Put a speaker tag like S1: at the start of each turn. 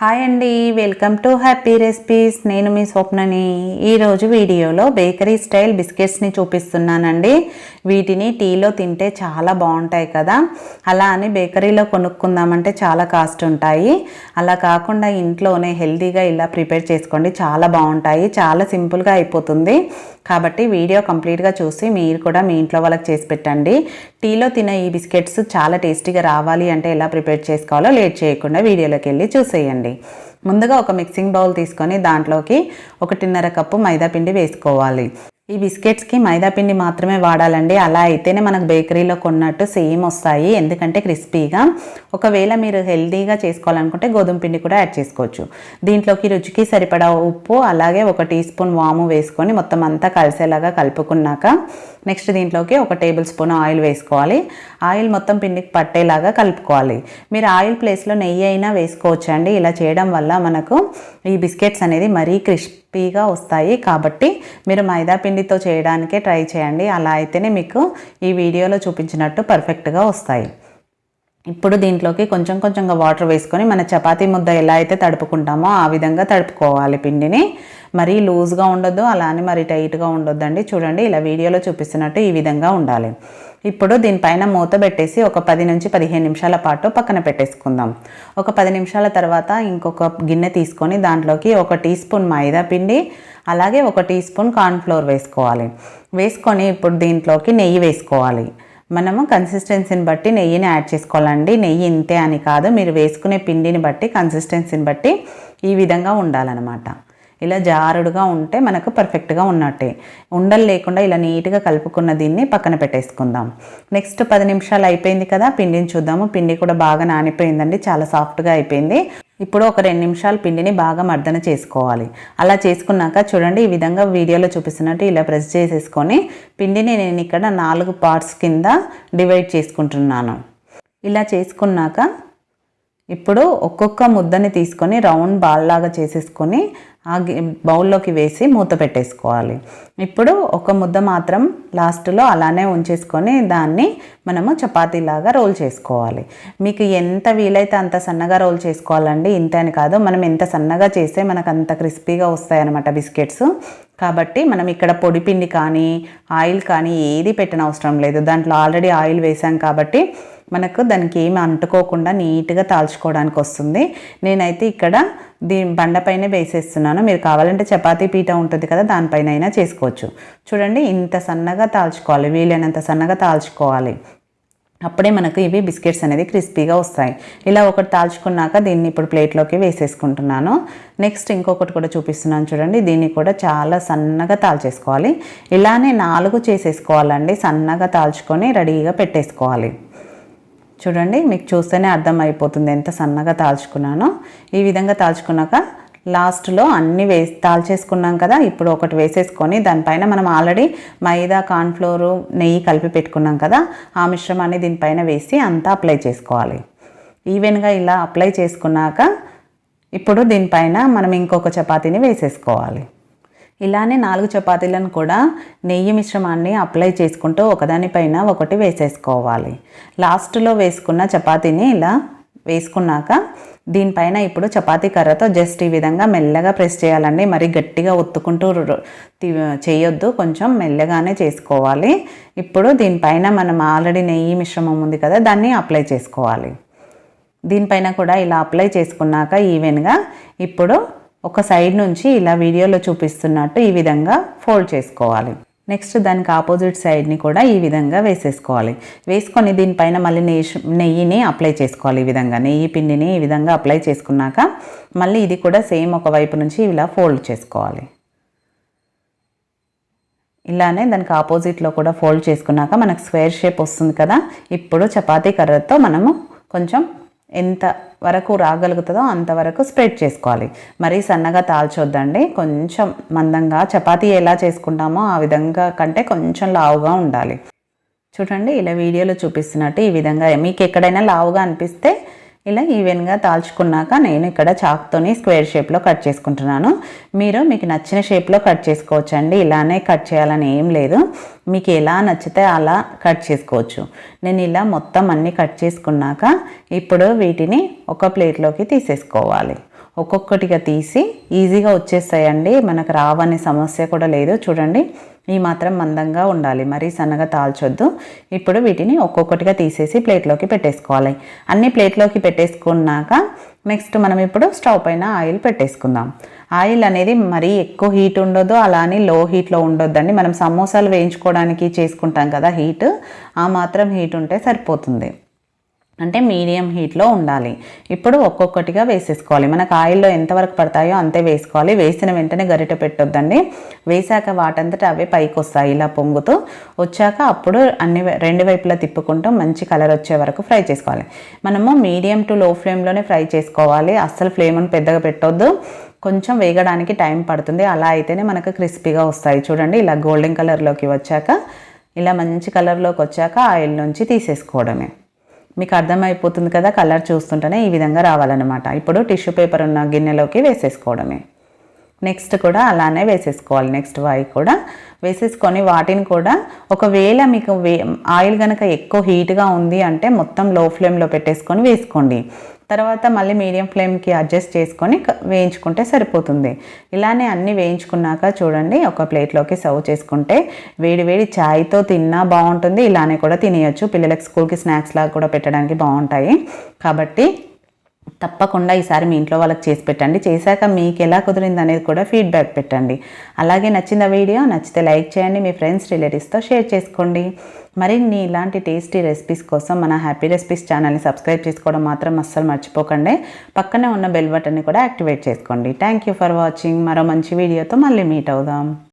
S1: Hi అండి welcome to happy recipes. నేను మీ స్వప్నని. ఈరోజు వీడియోలో బేకరీ స్టైల్ బిస్కెట్స్ని చూపిస్తున్నానండి. వీటిని టీలో తింటే చాలా బాగుంటాయి కదా. అలా అని బేకరీలో కొనుక్కుందామంటే చాలా కాస్ట్ ఉంటాయి. అలా కాకుండా ఇంట్లోనే హెల్తీగా ఇలా ప్రిపేర్ చేసుకోండి చాలా బాగుంటాయి. చాలా సింపుల్గా అయిపోతుంది. కాబట్టి వీడియో కంప్లీట్గా చూసి మీరు కూడా మీ ఇంట్లో వాళ్ళకి చేసి పెట్టండి. టీలో తినే ఈ బిస్కెట్స్ చాలా టేస్టీగా రావాలి అంటే ఎలా ప్రిపేర్ చేసుకోవాలో లేట్ చేయకుండా వీడియోలోకి వెళ్ళి చూసేయండి. ముందుగా ఒక మిక్సింగ్ బౌల్ తీసుకొని దాంట్లోకి ఒకటిన్నర కప్పు మైదా పిండి వేసుకోవాలి. ఈ బిస్కెట్స్కి మైదాపిండి మాత్రమే వాడాలండి. అలా అయితేనే మనకు బేకరీలో కొన్నట్టు సేమ్ వస్తాయి. ఎందుకంటే క్రిస్పీగా. ఒకవేళ మీరు హెల్తీగా చేసుకోవాలనుకుంటే గోధుమ పిండి కూడా యాడ్ చేసుకోవచ్చు. దీంట్లోకి రుచికి సరిపడా ఉప్పు అలాగే ఒక టీ స్పూన్ వాము వేసుకొని మొత్తం అంతా కలిసేలాగా కలుపుకున్నాక నెక్స్ట్ దీంట్లోకి ఒక టేబుల్ స్పూన్ ఆయిల్ వేసుకోవాలి. ఆయిల్ మొత్తం పిండికి పట్టేలాగా కలుపుకోవాలి. మీరు ఆయిల్ ప్లేస్లో నెయ్యి అయినా వేసుకోవచ్చు అండి ఇలా చేయడం వల్ల మనకు ఈ బిస్కెట్స్ అనేది మరీ క్రిస్పీగా వస్తాయి. కాబట్టి మీరు మైదా పిండితో చేయడానికే ట్రై చేయండి. అలా అయితేనే మీకు ఈ వీడియోలో చూపించినట్టు పర్ఫెక్ట్గా వస్తాయి. ఇప్పుడు దీంట్లోకి కొంచెం కొంచెంగా వాటర్ వేసుకొని మన చపాతీ ముద్ద ఎలా అయితే తడుపుకుంటామో ఆ విధంగా తడుపుకోవాలి పిండిని. మరీ లూజ్గా ఉండొద్దు అలా అని మరీ టైట్గా ఉండొద్దండి. చూడండి ఇలా వీడియోలో చూపిస్తున్నట్టు ఈ విధంగా ఉండాలి. ఇప్పుడు దీనిపైన మూత పెట్టేసి ఒక పది నుంచి పదిహేను నిమిషాల పాటు పక్కన పెట్టేసుకుందాం. ఒక పది నిమిషాల తర్వాత ఇంకొక గిన్నె తీసుకొని దాంట్లోకి ఒక టీ స్పూన్ మైదా పిండి అలాగే ఒక టీ స్పూన్ కార్న్ఫ్లోర్ వేసుకోవాలి. వేసుకొని ఇప్పుడు దీంట్లోకి నెయ్యి వేసుకోవాలి. మనము కన్సిస్టెన్సీని బట్టి నెయ్యిని యాడ్ చేసుకోవాలండి. నెయ్యి ఇంతే అని కాదు మీరు వేసుకునే పిండిని బట్టి కన్సిస్టెన్సీని బట్టి ఈ విధంగా ఉండాలన్నమాట. ఇలా జారుడుగా ఉంటే మనకు పర్ఫెక్ట్గా ఉన్నట్టే. ఉండలు లేకుండా ఇలా నీట్గా కలుపుకున్న దీన్ని పక్కన పెట్టేసుకుందాం. నెక్స్ట్ పది నిమిషాలు అయిపోయింది కదా పిండిని చూద్దాము. పిండి కూడా బాగా నానిపోయిందండి చాలా సాఫ్ట్గా అయిపోయింది. ఇప్పుడు ఒక రెండు నిమిషాలు పిండిని బాగా మర్దన చేసుకోవాలి. అలా చేసుకున్నాక చూడండి ఈ విధంగా వీడియోలో చూపిస్తున్నట్టు ఇలా ప్రెస్ చేసేసుకొని పిండిని నేను ఇక్కడ నాలుగు పార్ట్స్ కింద డివైడ్ చేసుకుంటున్నాను. ఇలా చేసుకున్నాక ఇప్పుడు ఒక్కొక్క ముద్దని తీసుకొని రౌండ్ బాల్ లాగా చేసేసుకొని ఆ బౌల్లోకి వేసి మూత పెట్టేసుకోవాలి. ఇప్పుడు ఒక ముద్ద మాత్రం లాస్ట్లో అలానే ఉంచేసుకొని దాన్ని మనము చపాతీలాగా రోల్ చేసుకోవాలి. మీకు ఎంత వీలైతే అంత సన్నగా రోల్ చేసుకోవాలండి ఇంత అని కాదు మనం ఎంత సన్నగా చేస్తే మనకు అంత క్రిస్పీగా వస్తాయన్నమాట బిస్కెట్స్. కాబట్టి మనం ఇక్కడ పొడి పిండి కానీ ఆయిల్ కానీ ఏది పెట్టిన అవసరం లేదు. దాంట్లో ఆల్రెడీ ఆయిల్ వేసాం కాబట్టి మనకు దానికి ఏమి అంటుకోకుండా నీట్గా తాల్చుకోవడానికి వస్తుంది. నేనైతే ఇక్కడ దీని బండపైనే వేసేస్తున్నాను. మీరు కావాలంటే చపాతీ పీట ఉంటుంది కదా దానిపైన అయినా చేసుకోవచ్చు. చూడండి ఇంత సన్నగా తాల్చుకోవాలి. వీలైనంత సన్నగా తాల్చుకోవాలి. అప్పుడే మనకు ఇవి బిస్కెట్స్ అనేది క్రిస్పీగా వస్తాయి. ఇలా ఒకటి తాల్చుకున్నాక దీన్ని ఇప్పుడు ప్లేట్లోకి వేసేసుకుంటున్నాను. నెక్స్ట్ ఇంకొకటి కూడా చూపిస్తున్నాను చూడండి. దీన్ని కూడా చాలా సన్నగా తాల్చేసుకోవాలి. ఇలానే నాలుగు చేసేసుకోవాలండి. సన్నగా తాల్చుకొని రెడీగా పెట్టేసుకోవాలి. చూడండి మీకు చూస్తేనే అర్థమైపోతుంది ఎంత సన్నగా తాల్చుకున్నానో. ఈ విధంగా తాల్చుకున్నాక లాస్ట్లో అన్ని వేసి దాల్చేసుకున్నాం కదా ఇప్పుడు ఒకటి వేసేసుకొని దానిపైన మనం ఆల్రెడీ మైదా కార్న్ఫ్లోరు నెయ్యి కలిపి పెట్టుకున్నాం కదా ఆ మిశ్రమాన్ని దీనిపైన వేసి అంతా అప్లై చేసుకోవాలి. ఈవెన్గా ఇలా అప్లై చేసుకున్నాక ఇప్పుడు దీనిపైన మనం ఇంకొక చపాతీని వేసేసుకోవాలి. ఇలానే నాలుగు చపాతీలను కూడా నెయ్యి మిశ్రమాన్ని అప్లై చేసుకుంటూ ఒకదానిపైన ఒకటి వేసేసుకోవాలి. లాస్ట్లో వేసుకున్న చపాతీని ఇలా వేసుకున్నాక దీనిపైన ఇప్పుడు చపాతీ కర్రతో జస్ట్ ఈ విధంగా మెల్లగా ప్రెస్ చేయాలండి. మరి గట్టిగా ఒత్తుకుంటూ చేయొద్దు. కొంచెం మెల్లగానే చేసుకోవాలి. ఇప్పుడు దీనిపైన మనం ఆల్రెడీ నెయ్యి మిశ్రమం ఉంది కదా దాన్ని అప్లై చేసుకోవాలి. దీనిపైన కూడా ఇలా అప్లై చేసుకున్నాక ఈవెన్గా ఇప్పుడు ఒక సైడ్ నుంచి ఇలా వీడియోలో చూపిస్తున్నట్టు ఈ విధంగా ఫోల్డ్ చేసుకోవాలి. నెక్స్ట్ దానికి ఆపోజిట్ సైడ్ని కూడా ఈ విధంగా వేసేసుకోవాలి. వేసుకొని దీనిపైన మళ్ళీ నెయ్యి నెయ్యిని అప్లై చేసుకోవాలి ఈ విధంగా. నెయ్యి పిండిని ఈ విధంగా అప్లై చేసుకున్నాక మళ్ళీ ఇది కూడా సేమ్ ఒక వైపు నుంచి ఇలా ఫోల్డ్ చేసుకోవాలి. ఇలానే దానికి ఆపోజిట్లో కూడా ఫోల్డ్ చేసుకున్నాక మనకు స్క్వేర్ షేప్ వస్తుంది కదా ఇప్పుడు చపాతీ కర్రతో మనము కొంచెం ఎంత వరకు రాగలుగుతుందో అంతవరకు స్ప్రెడ్ చేసుకోవాలి. మరీ సన్నగా తాల్చొద్దండి. కొంచెం మందంగా చపాతీ ఎలా చేసుకుంటామో ఆ విధంగా కంటే కొంచెం లావుగా ఉండాలి. చూడండి ఇలా వీడియోలో చూపిస్తున్నట్టు ఈ విధంగా. మీకు ఎక్కడైనా లావుగా అనిపిస్తే ఇలా ఈవెన్గా తాల్చుకున్నాక నేను ఇక్కడ చాక్తోని స్క్వేర్ షేప్లో కట్ చేసుకుంటున్నాను. మీరు మీకు నచ్చిన షేప్లో కట్ చేసుకోవచ్చండి. ఇలానే కట్ చేయాలని ఏం లేదు. మీకు ఎలా నచ్చితే అలా కట్ చేసుకోవచ్చు. నేను ఇలా మొత్తం అన్నీ కట్ చేసుకున్నాక ఇప్పుడు వీటిని ఒక ప్లేట్లోకి తీసేసుకోవాలి. ఒక్కొక్కటిగా తీసి ఈజీగా వచ్చేస్తాయండి. మనకు రావనే సమస్య కూడా లేదు. చూడండి. ఈ మాత్రం మందంగా ఉండాలి. మరీ సన్నగా తాల్చొద్దు. ఇప్పుడు వీటిని ఒక్కొక్కటిగా తీసేసి ప్లేట్లోకి పెట్టేసుకోవాలి. అన్ని ప్లేట్లోకి పెట్టేసుకున్నాక నెక్స్ట్ మనం ఇప్పుడు స్టవ్ పైన ఆయిల్ పెట్టేసుకుందాం. ఆయిల్ అనేది మరీ ఎక్కువ హీట్ ఉండదు అలా అని లో హీట్లో ఉండొద్దండి. మనం సమోసాలు వేయించుకోవడానికి చేసుకుంటాం కదా హీట్. ఆ మాత్రం హీట్ ఉంటే సరిపోతుంది. అంటే మీడియం హీట్లో ఉండాలి. ఇప్పుడు ఒక్కొక్కటిగా వేసేసుకోవాలి. మనకు ఆయిల్లో ఎంతవరకు పడతాయో అంతే వేసుకోవాలి. వేసిన వెంటనే గరిట పెట్టొద్దండి. వేసాక వాటంతటా అవే పైకి వస్తాయి ఇలా పొంగుతూ వచ్చాక అప్పుడు అన్ని రెండు వైపులా తిప్పుకుంటూ మంచి కలర్ వచ్చే వరకు ఫ్రై చేసుకోవాలి. మనము మీడియం టు లో ఫ్లేమ్లోనే ఫ్రై చేసుకోవాలి. అస్సలు ఫ్లేమ్ని పెద్దగా పెట్టొద్దు. కొంచెం వేగడానికి టైం పడుతుంది. అలా అయితేనే మనకు క్రిస్పీగా వస్తాయి. చూడండి ఇలా గోల్డెన్ కలర్లోకి వచ్చాక ఇలా మంచి కలర్లోకి వచ్చాక ఆయిల్ నుంచి తీసేసుకోవడమే. మీకు అర్థమైపోతుంది కదా కలర్ చూస్తుంటేనే ఈ విధంగా రావాలన్నమాట. ఇప్పుడు టిష్యూ పేపర్ ఉన్న గిన్నెలోకి వేసేసుకోవడమే. నెక్స్ట్ కూడా అలానే వేసేసుకోవాలి. నెక్స్ట్ వాయి కూడా వేసేసుకొని వాటిని కూడా ఒకవేళ మీకు వే ఆయిల్ కనుక ఎక్కువ హీట్గా ఉంది అంటే మొత్తం లో ఫ్లేమ్లో పెట్టేసుకొని వేసుకోండి. తర్వాత మళ్ళీ మీడియం ఫ్లేమ్కి అడ్జస్ట్ చేసుకొని వేయించుకుంటే సరిపోతుంది. ఇలానే అన్నీ వేయించుకున్నాక చూడండి ఒక ప్లేట్లోకి సర్వ్ చేసుకుంటే వేడి వేడి ఛాయ్తో తిన్నా బాగుంటుంది. ఇలానే కూడా తినేయచ్చు. పిల్లలకి స్కూల్కి స్నాక్స్ లాగా కూడా పెట్టడానికి బాగుంటాయి. కాబట్టి తప్పకుండా ఈసారి మీ ఇంట్లో వాళ్ళకి చేసి పెట్టండి. చేశాక మీకు ఎలా కుదిరింది అనేది కూడా ఫీడ్బ్యాక్ పెట్టండి. అలాగే నచ్చిన వీడియో నచ్చితే లైక్ చేయండి మీ ఫ్రెండ్స్ రిలేటివ్స్తో షేర్ చేసుకోండి. మరిన్ని ఇలాంటి టేస్టీ రెసిపీస్ కోసం మన హ్యాపీ రెసిపీస్ ఛానల్ని సబ్స్క్రైబ్ చేసుకోవడం మాత్రం అస్సలు మర్చిపోకండి. పక్కనే ఉన్న బెల్ బటన్ని కూడా యాక్టివేట్ చేసుకోండి. థ్యాంక్ యూ ఫర్ వాచింగ్ మరో మంచి వీడియోతో మళ్ళీ మీట్ అవుదాం.